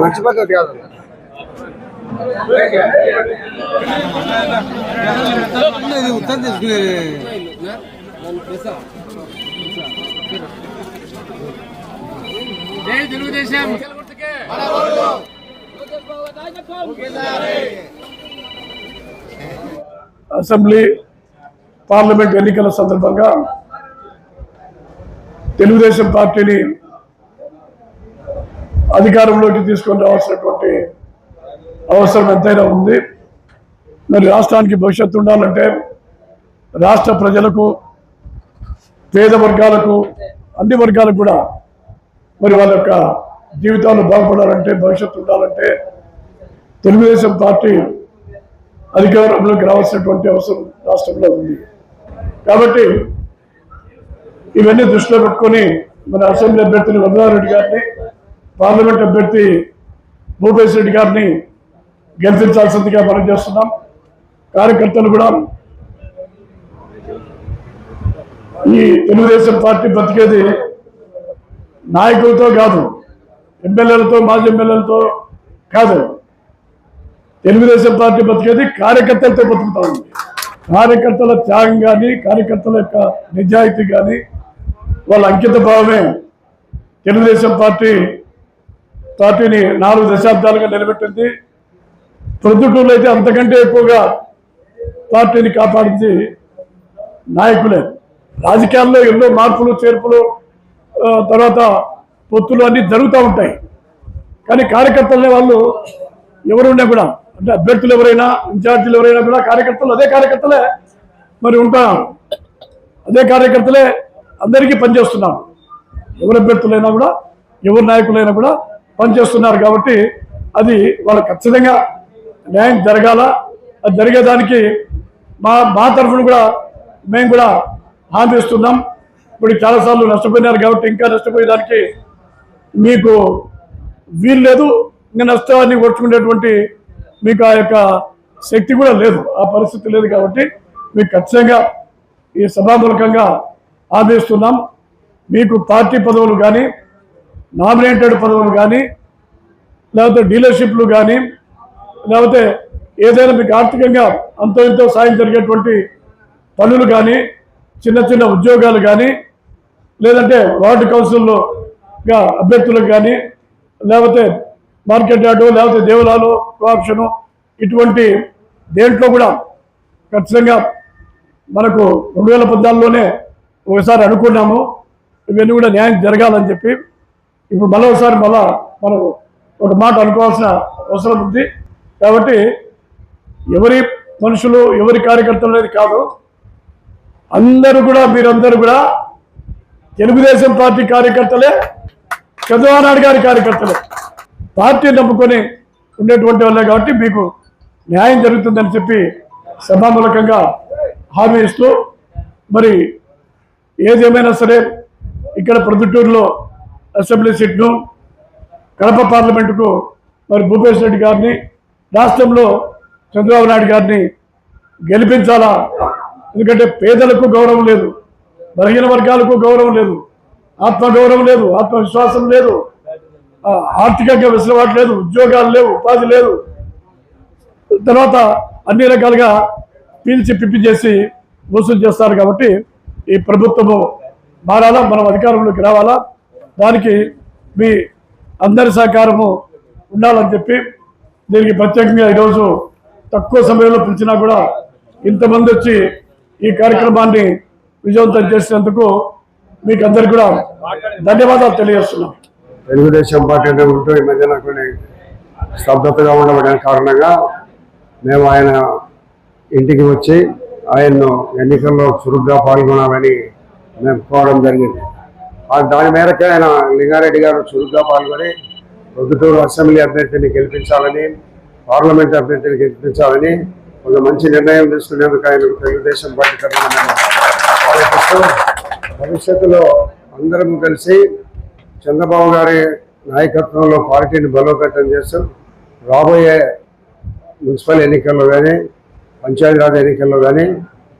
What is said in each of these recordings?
మంచి పద్ధతి కాదు ఇది ఉత్తరం తీసుకునేది తెలుగుదేశం అసెంబ్లీ పార్లమెంట్ ఎన్నికల సందర్భంగా తెలుగుదేశం పార్టీని అధికారంలోకి తీసుకొని రావాల్సినటువంటి అవసరం ఎంతైనా ఉంది. మరి రాష్ట్రానికి భవిష్యత్తు ఉండాలంటే రాష్ట్ర ప్రజలకు పేద వర్గాలకు అన్ని వర్గాలకు కూడా మరి వాళ్ళ యొక్క జీవితాలు బాగుపడాలంటే భవిష్యత్తు ఉండాలంటే తెలుగుదేశం పార్టీ అధికారంలోకి రావాల్సినటువంటి అవసరం రాష్ట్రంలో ఉంది. కాబట్టి ఇవన్నీ దృష్టిలో పెట్టుకొని మన అసెంబ్లీ అభ్యర్థిని వరదారెడ్డి గారిని పార్లమెంట్ అభ్యర్థి భూపేశ్ రెడ్డి గారిని గెలిపించాల్సిందిగా మనం చేస్తున్నాం. కార్యకర్తలు కూడా ఈ తెలుగుదేశం పార్టీ బతికేది నాయకులతో కాదు ఎమ్మెల్యేలతో మాజీ ఎమ్మెల్యేలతో కాదు. తెలుగుదేశం పార్టీ బతికేది కార్యకర్తలతో బతుకుతా ఉంది కార్యకర్తల త్యాగం కానీ కార్యకర్తల యొక్క నిజాయితీ కానీ వాళ్ళ అంకిత భావమే తెలుగుదేశం పార్టీ పార్టీని నాలుగు దశాబ్దాలుగా నిలబెట్టింది. ప్రొద్దుటూరులో అయితే అంతకంటే ఎక్కువగా పార్టీని కాపాడింది నాయకులే. రాజకీయాల్లో ఎన్నో మార్పులు చేర్పులు తర్వాత పొత్తులు అన్నీ జరుగుతూ ఉంటాయి. కానీ కార్యకర్తలనే వాళ్ళు ఎవరున్నా కూడా అంటే అభ్యర్థులు ఎవరైనా ఇన్ఛార్జీలు ఎవరైనా కూడా కార్యకర్తలు అదే కార్యకర్తలే. మరి ఉంటారు. అదే కార్యకర్తలే అందరికీ పనిచేస్తున్నాను ఎవరు అభ్యర్థులైనా కూడా ఎవరు నాయకులైనా కూడా పనిచేస్తున్నారు కాబట్టి అది వాళ్ళు ఖచ్చితంగా న్యాయం జరగాల. అది జరిగేదానికి మా మా తరఫున కూడా మేము కూడా హామీ ఇస్తున్నాం. ఇప్పుడు చాలాసార్లు నష్టపోయినారు కాబట్టి ఇంకా నష్టపోయేదానికి మీకు వీలు లేదు. ఇంకా నష్టాన్ని ఓర్చుకునేటువంటి మీకు ఆ యొక్క శక్తి కూడా లేదు. ఆ పరిస్థితి లేదు కాబట్టి మీకు ఖచ్చితంగా ఈ సభామూలకంగా ఆదేశిస్తున్నాం. మీకు పార్టీ పదవులు కానీ నామినేటెడ్ పదవులు కానీ లేకపోతే డీలర్షిప్లు కానీ లేకపోతే ఏదైనా మీకు ఆర్థికంగా అంతో ఇంతో సాయం జరిగేటువంటి పనులు కానీ చిన్న చిన్న ఉద్యోగాలు కానీ లేదంటే వార్డు కౌన్సిల్లో అభ్యర్థులకు కానీ లేకపోతే మార్కెట్ యార్డు లేకపోతే దేవులాలు కోఆప్షను ఇటువంటి దేంట్లో కూడా ఖచ్చితంగా మనకు రెండు వేల పద్నాలుగులోనే ఒకసారి అనుకున్నాము ఇవన్నీ కూడా న్యాయం జరగాలని చెప్పి. ఇప్పుడు మళ్ళీ ఒకసారి మళ్ళా మనం ఒక మాట అనుకోవాల్సిన అవసరం ఉంది. కాబట్టి ఎవరి మనుషులు ఎవరి కార్యకర్తలు అనేది కాదు. అందరూ కూడా మీరందరూ కూడా తెలుగుదేశం పార్టీ కార్యకర్తలే చంద్రబాబు గారి కార్యకర్తలే. పార్టీ నమ్ముకొని ఉండేటువంటి వాళ్ళే కాబట్టి మీకు న్యాయం జరుగుతుందని చెప్పి సభామూలకంగా హామీ ఇస్తూ మరి ఏదేమైనా సరే ఇక్కడ ప్రొద్దుటూరులో అసెంబ్లీ సీట్ను కడప పార్లమెంటుకు మరి భూపేష్ రెడ్డి గారిని రాష్ట్రంలో చంద్రబాబు నాయుడు గారిని గెలిపించాలా? ఎందుకంటే పేదలకు గౌరవం లేదు బలహీన వర్గాలకు గౌరవం లేదు ఆత్మగౌరవం లేదు ఆత్మవిశ్వాసం లేదు ఆర్థికంగా వెసులుబాటు లేదు ఉద్యోగాలు లేవు ఉపాధి లేదు. తర్వాత అన్ని రకాలుగా పీల్చి పిప్పి చేసి వసూలు చేస్తారు కాబట్టి ఈ ప్రభుత్వము మారాలా? మనం అధికారంలోకి రావాలా? దానికి మీ అందరి సహకారము ఉండాలని చెప్పి దీనికి ప్రత్యేకంగా ఈరోజు తక్కువ సమయంలో పిలిచినా కూడా ఇంతమంది వచ్చి ఈ కార్యక్రమాన్ని విజయవంతం చేసినందుకు మీకు అందరికి కూడా ధన్యవాదాలు తెలియజేస్తున్నాం. తెలుగుదేశం పార్టీ అంటే ఉంటూ ఈ మధ్యన కొన్ని స్తబ్దతగా ఉండబడిన కారణంగా మేము ఆయన ఇంటికి వచ్చి ఆయన్ను ఎన్నికల్లో చురుగ్గా పాల్గొనాలని మేము కోరడం జరిగింది. దాని మేరకు ఆయన లింగారెడ్డి గారు చురుగ్గా పాల్గొని ప్రొద్దుటూరు అసెంబ్లీ అభ్యర్థిని గెలిపించాలని పార్లమెంట్ అభ్యర్థిని గెలిపించాలని ఒక మంచి నిర్ణయం తీసుకునేందుకు ఆయన తెలుగుదేశం పార్టీ తరఫున మేము ఆలోచిస్తూ భవిష్యత్తులో అందరం కలిసి చంద్రబాబు గారి నాయకత్వంలో పార్టీని బలోపేతం చేస్తూ రాబోయే మున్సిపల్ ఎన్నికల్లో కానీ పంచాయతీరాజ్ ఎన్నికల్లో కానీ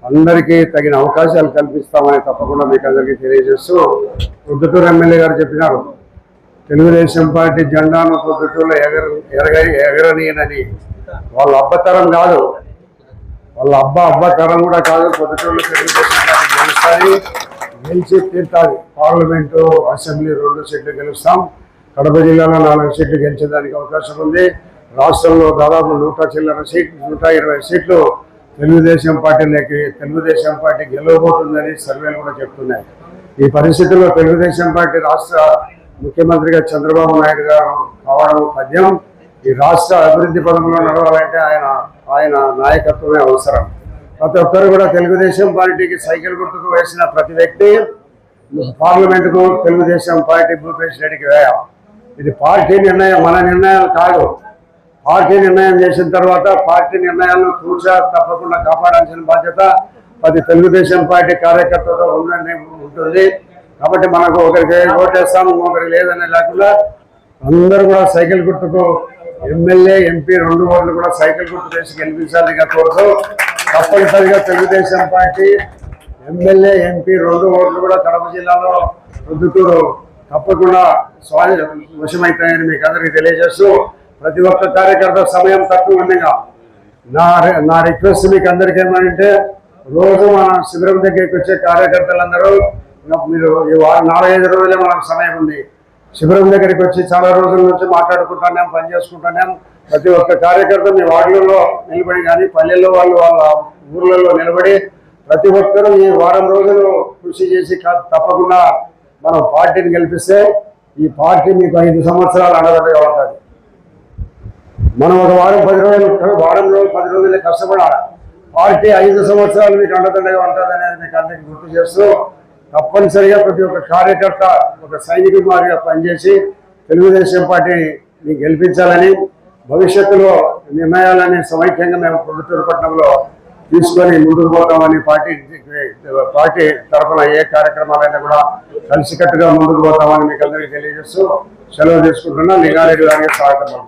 అందరికీ తగిన అవకాశాలు కల్పిస్తామని తప్పకుండా మీకు అందరికీ తెలియజేస్తూ పొద్దుటూరు ఎమ్మెల్యే గారు చెప్పినారు. తెలుగుదేశం పార్టీ జెండాను పొద్దుటూరులో ఎగర ఎరగ ఎగరనీయనని. వాళ్ళ అబ్బతరం కాదు. వాళ్ళ అబ్బ అబ్బతరం కూడా కాదు. పొద్దుటూరులో తెలుగుదేశం పార్టీ గెలుస్తాయి గెలిచి తీర్థాలి పార్లమెంటు అసెంబ్లీ రెండు సీట్లు గెలుస్తాం. కడప జిల్లాలో నాలుగు సీట్లు గెలిచేదానికి అవకాశం ఉంది. రాష్ట్రంలో దాదాపు నూట చిల్లర సీట్లు నూట ఇరవై సీట్లు తెలుగుదేశం పార్టీలోకి తెలుగుదేశం పార్టీ గెలవబోతుందని సర్వేలు కూడా చెప్తున్నాయి. ఈ పరిస్థితుల్లో తెలుగుదేశం పార్టీ రాష్ట్ర ముఖ్యమంత్రిగా చంద్రబాబు నాయుడు గారు కావడం పద్యం ఈ రాష్ట్ర అభివృద్ధి పదంలో నడవాలంటే ఆయన ఆయన నాయకత్వమే అవసరం. ప్రతి ఒక్కరు కూడా తెలుగుదేశం పార్టీకి సైకిల్ గుర్తుకు వేసిన ప్రతి వ్యక్తి పార్లమెంటుకు తెలుగుదేశం పార్టీ భూపేష్ రెడ్డికి వేయాలి. ఇది పార్టీ నిర్ణయం మన నిర్ణయాలు కాదు. పార్టీ నిర్ణయం చేసిన తర్వాత పార్టీ నిర్ణయాలను తూచా తప్పకుండా కాపాడాల్సిన బాధ్యత ప్రతి తెలుగుదేశం పార్టీ కార్యకర్తతో ఉందని ఉంటుంది. కాబట్టి మనకు ఒకరికి ఓటేస్తాం ఒకరికి లేదనే లేకుండా అందరూ కూడా సైకిల్ గుర్తుకు ఎమ్మెల్యే ఎంపీ రెండు ఓట్లు కూడా సైకిల్ గుర్తు వేసి గెలిపించాలని కోరుతూ తప్పనిసరిగా తెలుగుదేశం పార్టీ ఎమ్మెల్యే ఎంపీ రెండు ఓట్లు కూడా కడప జిల్లాలో రుద్దుతూరు తప్పకుండా స్వాధీ వశమవుతాయని మీకు అందరికీ తెలియజేస్తూ ప్రతి ఒక్క కార్యకర్త సమయం తక్కువ ఉండగా నా రి- నా రిక్వెస్ట్ మీకు అందరికీ ఏమంటే రోజు మన శిబిరం దగ్గరికి వచ్చే కార్యకర్తలందరూ మీరు ఈ వారం నాలుగైదు రోజులే మనకు సమయం ఉంది. శిబిరం దగ్గరికి వచ్చి చాలా రోజుల నుంచి మాట్లాడుకుంటున్నాం పని చేసుకుంటున్నాం. ప్రతి ఒక్క కార్యకర్త మీ వార్డులలో నిలబడి కానీ పల్లెల్లో వాళ్ళు వాళ్ళ ఊర్లలో నిలబడి ప్రతి ఒక్కరూ ఈ వారం రోజులు కృషి చేసి తప్పకుండా మనం పార్టీని గెలిపిస్తే ఈ పార్టీ మీకు ఐదు సంవత్సరాలు అండదండగా ఉంటుంది. మనం ఒక వారం పది రోజులు వారం రోజులు పది రోజులు కష్టపడాలి. పార్టీ ఐదు సంవత్సరాలు మీకు అండదండగా ఉంటుంది అనేది మీకు అందరికీ గుర్తు చేస్తూ తప్పనిసరిగా ప్రతి ఒక్క కార్యకర్త ఒక సైనికుడి మాదిరిగా పనిచేసి తెలుగుదేశం పార్టీని గెలిపించాలని భవిష్యత్తులో నిర్ణయాలని సమైక్యంగా మేము పొద్దుటూరు పట్టణంలో తీసుకొని ముందుకు పోతామని పార్టీ పార్టీ తరఫున ఏ కార్యక్రమాలైనా కూడా కలిసికట్టుగా ముందుకు పోతామని మీకు అందరికీ తెలియజేస్తూ సెలవు తీసుకుంటున్నా. లింగారెడ్డి గారికి స్వాగతం.